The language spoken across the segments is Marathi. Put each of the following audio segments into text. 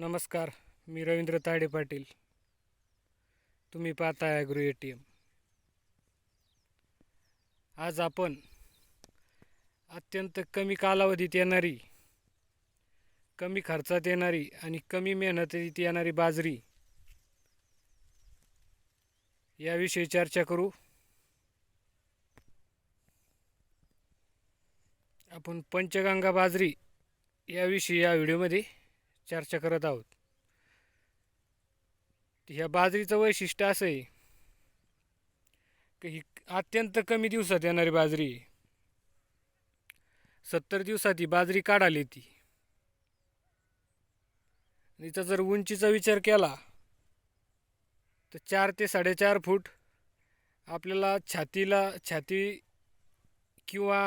नमस्कार मी रवींद्र ताडे पाटील. तुम्ही पाहताय ॲग्रो ए टी एम आज आपण अत्यंत कमी कालावधीत येणारी कमी खर्चात येणारी आणि कमी मेहनतीत येणारी बाजरी याविषयी चर्चा करू. आपण पंचगंगा बाजरी याविषयी या व्हिडिओमध्ये चर्चा करत आहोत. ह्या बाजरीचं वैशिष्ट्य असं आहे की ही अत्यंत कमी दिवसात येणारी बाजरी सत्तर दिवसात ही बाजरी काढाली ती. तिचा जर उंचीचा विचार केला तर चार ते साडेचार फूट आपल्याला छातीला छाती किंवा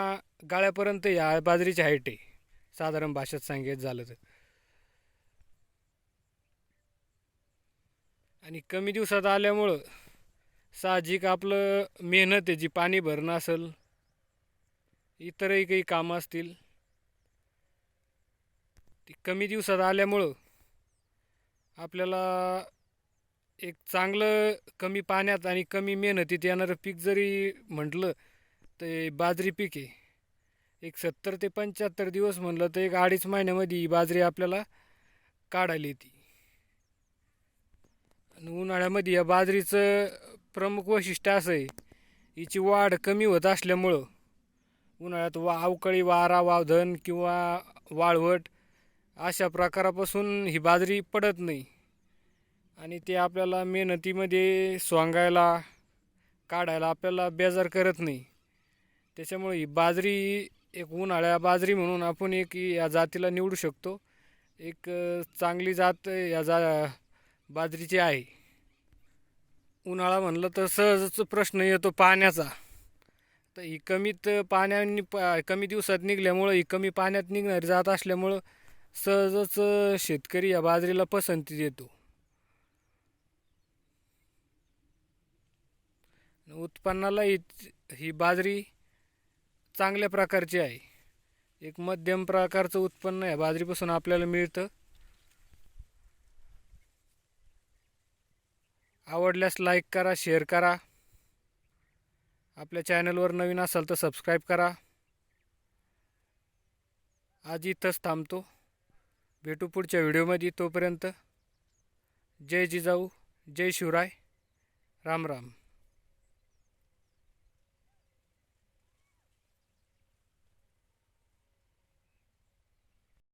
गाळ्यापर्यंत या बाजरीची हाईट आहे. साधारण भाषेत सांगायचं झालं तर. आणि कमी दिवसात आल्यामुळं साहजिक आपलं मेहनत आहे जी पाणी भरणं असेल इतरही काही कामं असतील ती कमी दिवसात आल्यामुळं आपल्याला एक चांगलं कमी पाण्यात आणि कमी मेहनतीत येणारं पीक जरी म्हटलं तर बाजरी पीक आहे. एक सत्तर ते पंच्याहत्तर दिवस म्हणलं तर एक अडीच महिन्यामध्ये ही बाजरी आपल्याला काढायला येते. आणि उन्हाळ्यामध्ये या बाजरीचं प्रमुख वैशिष्ट्य असं आहे हिची वाढ कमी होत असल्यामुळं उन्हाळ्यात वा अवकाळी वारा वावधन किंवा वाळवट अशा प्रकारापासून ही बाजरी पडत नाही. आणि ते आपल्याला मेहनतीमध्ये सोंगायला काढायला आपल्याला बेजार करत नाही. त्याच्यामुळे ही बाजरी एक उन्हाळ्या बाजरी म्हणून आपण एक या जातीला निवडू शकतो. एक चांगली जात या जा बाजरीची आहे उन्हाळा म्हणलं तर सहजच प्रश्न येतो पाण्याचा. तर ही कमीत पाण्याने प कमी दिवसात निघल्यामुळं ही कमी पाण्यात निघणारी जात असल्यामुळं सहजच शेतकरी या बाजरीला पसंती देतो. उत्पन्नाला ही ही बाजरी चांगल्या प्रकारची आहे. एक मध्यम प्रकारचं उत्पन्न या बाजरीपासून आपल्याला मिळतं. आवडल्यास लाईक करा शेअर करा. आपल्या चॅनलवर नवीन असाल तर सबस्क्राईब करा. आज इथंच थांबतो. भेटू पुढच्या व्हिडिओमध्ये तोपर्यंत जय जिजाऊ जय शिवराय. राम राम.